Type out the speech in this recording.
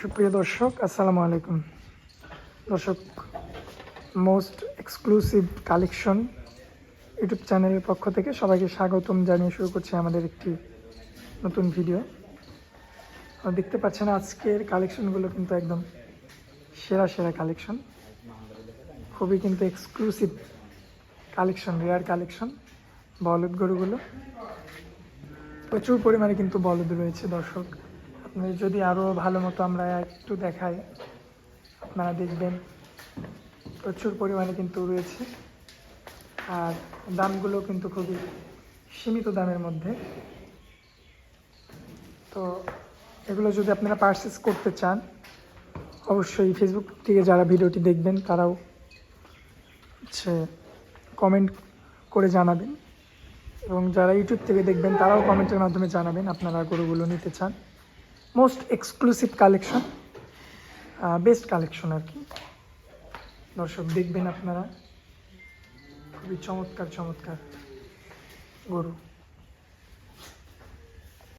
সুপ্রিয় দর্শক, আসসালামু আলাইকুম। দর্শক মোস্ট এক্সক্লুসিভ কালেকশন ইউটিউব চ্যানেলের পক্ষ থেকে সবাইকে স্বাগতম জানিয়ে শুরু করছি আমাদের একটি নতুন ভিডিও। দেখতে পাচ্ছেন আজকের কালেকশনগুলো কিন্তু একদম সেরা সেরা কালেকশন খুবই কিন্তু এক্সক্লুসিভ কালেকশন রেয়ার কালেকশন বলদ গরুগুলো। প্রচুর পরিমাণে কিন্তু বলদ রয়েছে দর্শক। যদি আরও ভালো মতো আমরা একটু দেখাই, আপনারা দেখবেন। প্রচুর পরিমাণে কিন্তু রয়েছে। আর দামগুলো কিন্তু খুবই সীমিত দামের মধ্যে। তো এগুলো যদি আপনারা পারচেস করতে চান, অবশ্যই ফেসবুক থেকে যারা ভিডিওটি দেখবেন, তারাও হচ্ছে কমেন্ট করে জানাবেন। এবং যারা ইউটিউব থেকে দেখবেন, তারাও কমেন্টের মাধ্যমে জানাবেন আপনারা গরুগুলো নিতে চান। Most exclusive collection best collection আর কি। দর্শক দেখবেন আপনারা। খুবই চমৎকার চমৎকার গরু।